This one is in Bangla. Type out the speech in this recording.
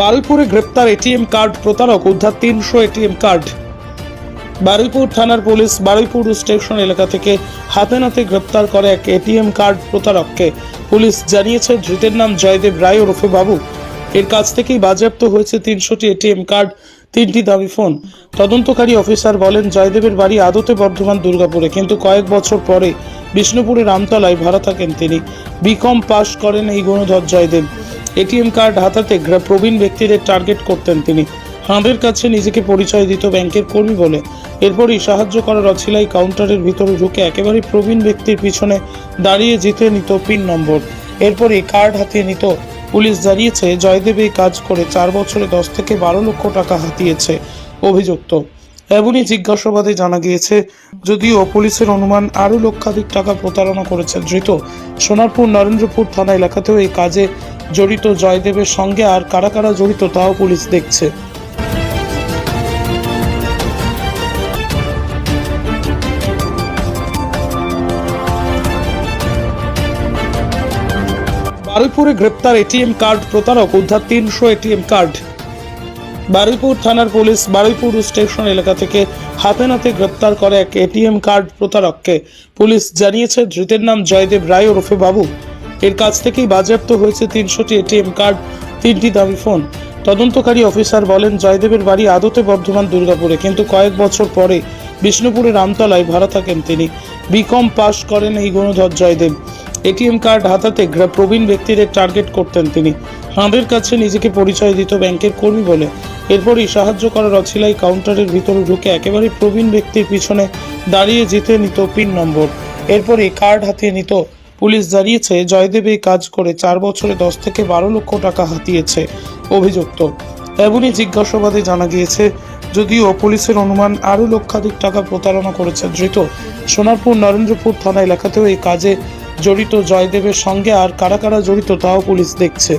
বারুইপুরে গ্রেপ্তার এটিএম কার্ড প্রতারক, উদ্ধার তিনশো এটিএম কার্ড। বারুইপুর থানার পুলিশ বারুইপুর স্টেশন এলাকা থেকে হাতে নাতে গ্রেপ্তার করে এক এটিএম কার্ড প্রতারককে। পুলিশ জানিয়েছে, ধৃতের নাম জয়দেব রায় ওরফে বাবু। এর কাছ থেকেই বাজেয়াপ্ত হয়েছে তিনশোটি এটিএম কার্ড, তিনটি দামি ফোন। তদন্তকারী অফিসার বলেন, জয়দেবের বাড়ি আদতে বর্ধমান দুর্গাপুরে, কিন্তু কয়েক বছর পরে বিষ্ণুপুরের রামতলায় ভাড়া থাকেন তিনি। বিকম পাশ করেন এই গুণধর জয়দেব। এটিএম কার্ড হাতাতে প্রবীণ ব্যক্তিদের টার্গেট করতেন তিনি। হাঁদের কাছে নিজেকে পরিচয় দিত ব্যাংকের কর্মী বলে। এরপরই সাহায্য করার অছিলাই কাউন্টারের ভিতরে ঢুকে একেবারে প্রবীণ ব্যক্তির পিছনে দাঁড়িয়ে জিতে নিত পিন নম্বর। এরপরই কার্ড হাতিয়ে নিত। পুলিশ জানিয়েছে, জয়দেব এই কাজ করে চার বছরে দশ থেকে বারো লক্ষ টাকা হাতিয়েছে, অভিযুক্ত। এমনই জিজ্ঞাসাবাদে জানা গিয়েছে, যদিও পুলিশের অনুমান আরও লক্ষাধিক টাকা প্রতারণা করেছে ধৃত। সোনারপুর নরেন্দ্রপুর থানা এলাকাতেও এই কাজে জড়িত জয়দেবের সঙ্গে আর কারা কারা জড়িত তাও পুলিশ দেখছে। বারুইপুরে গ্রেপ্তার এটিএম কার্ড প্রতারক, উদ্ধার তিনশো এটিএম কার্ড। বারুইপুর থানার পুলিশ বারুইপুর স্টেশন এলাকা থেকে হাতে নাতে গ্রেপ্তার করে এক এটিএম কার্ড প্রতারককে। পুলিশ জানিয়েছে, ধৃতের নাম জয়দেব রায় ওরফে বাবু। এর কাছ থেকেই বাজেয়াপ্ত হয়েছে তিনশোটি এটিএম কার্ড, তিনটি দামি ফোন। তদন্তকারী অফিসার বলেন, জয়দেবের বাড়ি আদতে বর্ধমান দুর্গাপুরে, কিন্তু কয়েক বছর পরে বিষ্ণুপুরের রামতলায় ভাড়া থাকেন তিনি। বিকম পাশ করেন এই গুণধর জয়দেব। এটিএম কার্ড হাতাতে প্রবীণ ব্যক্তিদের টার্গেট করতেন তিনি। হাঁদের কাছে নিজেকে পরিচয় দিত ব্যাংকের কর্মী বলে। এরপরই সাহায্য করার অছিলাই কাউন্টারের ভিতরে ঢুকে একেবারে প্রবীণ ব্যক্তির পিছনে দাঁড়িয়ে জিতে নিত পিন নম্বর। এরপরই কার্ড হাতিয়ে নিত। পুলিশ জানিয়েছে, জয়দেব এই কাজ করে চার বছরে দশ থেকে বারো লক্ষ টাকা হাতিয়েছে, অভিযুক্ত। এমনই জিজ্ঞাসাবাদে জানা গিয়েছে, যদিও পুলিশের অনুমান আরও লক্ষাধিক টাকা প্রতারণা করেছে ধৃত। সোনারপুর নরেন্দ্রপুর থানা এলাকাতেও এই কাজে জড়িত জয়দেবের সঙ্গে আর কারা কারা জড়িত তাও পুলিশ দেখছে।